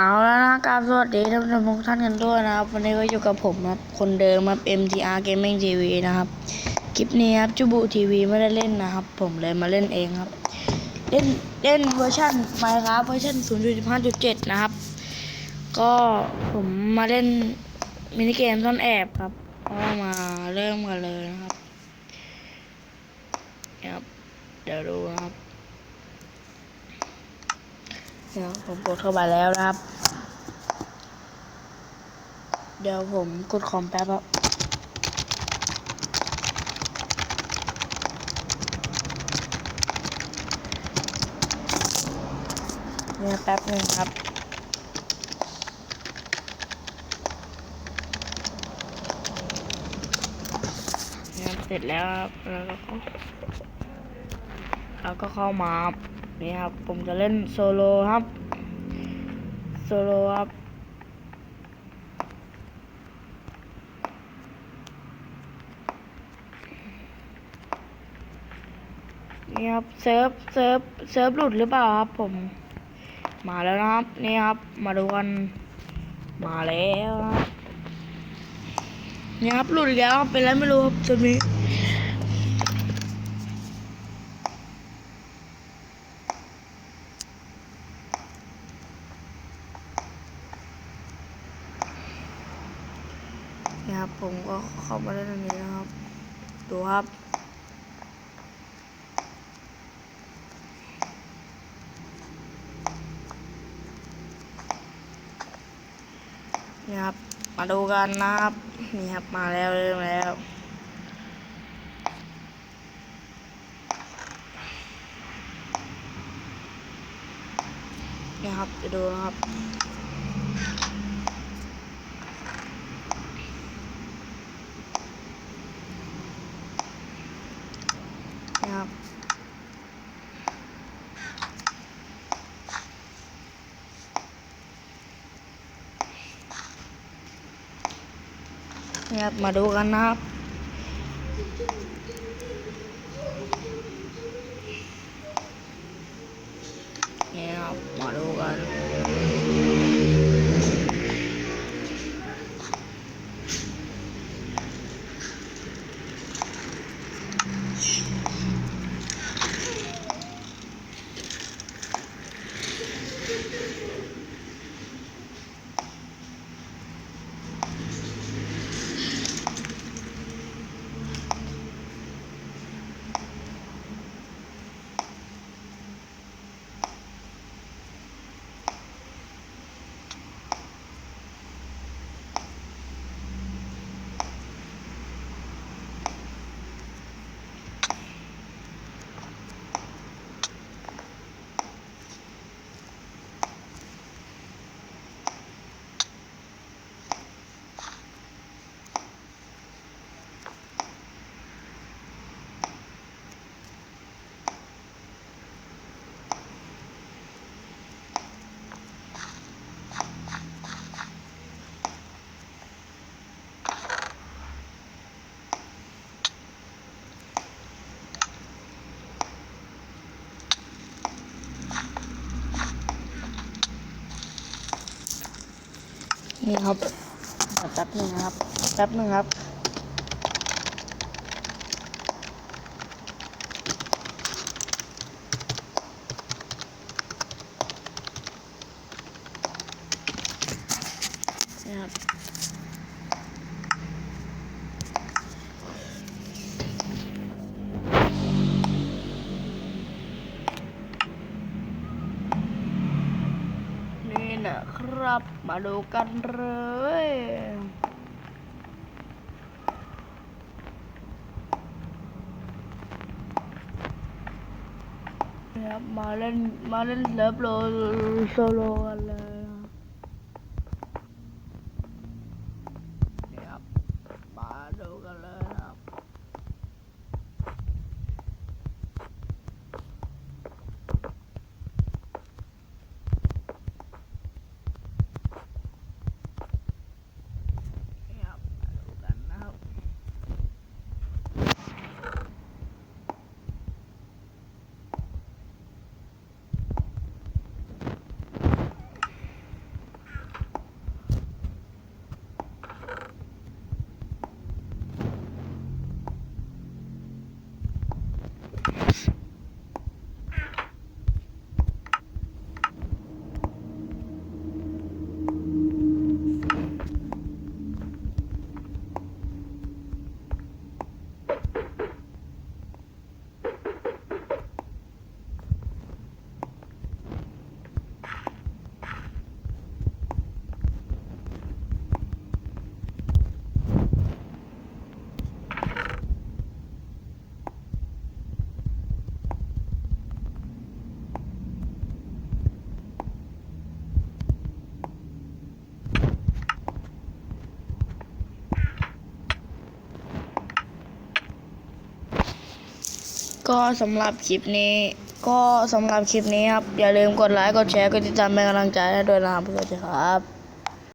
เอาแล้วนะครับสวัสดีท่านผู้ชมทุกท่านกันด้วยนะครับ วันนี้ก็อยู่กับผมนะครับคนเดิมครับ MTR Gaming TV นะครับ คลิปนี้ครับจูบูทีวีไม่ได้เล่นนะครับ ผมเลยมาเล่นเองครับ เล่นเล่นเวอร์ชันไมครับเวอร์ชัน0.15.7 นะครับ ก็ผมมาเล่นมินิเกมซ่อนแอบครับก็มาเริ่มกันเลยนะครับเนี่ยครับ เดี๋ยวดูนะครับ เดี๋ยวผมกดเข้าไปแล้วนะครับ เดี๋ยวผมกดคอมแป๊บครับเนี่ยแป๊บหนึ่งครับเสร็จแล้วแล้วก็แล้วก็เข้ามา นี่ครับ ผมจะเล่นโซโลครับ โซโลครับ นี่ครับ เซิร์ฟ เซิร์ฟ เซิร์ฟหลุดหรือเปล่าครับผม มาแล้วนะครับ นี่ครับ มาดูกัน มาแล้วนะครับนี่ครับหลุดแล้วครับเป็นไรไม่รู้ครับตัวนี้ ครับ ผมก็เข้ามาเล่นตรงนี้นะครับ ดูครับ นี่ครับ มาดูกันนะครับ นี่ครับมาแล้วเริ่มแล้วนี่ครับจะดูนะครับ นี่ครับมาดูกันนะครับนี่ครับมาดูกัน นี่ครับแป๊บหนึ่งนะครับ แป๊บหนึ่งครับ นี่ครับ ครับ มาดูกันเลย ครับ มาเล่น มาเล่นเลิฟโลโซโลกันเลยนะครับนี่ครับ มาดูกันเลยนะครับ นี่ครับมาดูกันนะครับ น ก็สำหรับคลิปนี้ ก็สำหรับคลิปนี้ครับ อย่าลืมกดไลค์ กดแชร์ กดติดตามเป็นกำลังใจให้ด้วยนะครับสวัสดีครับ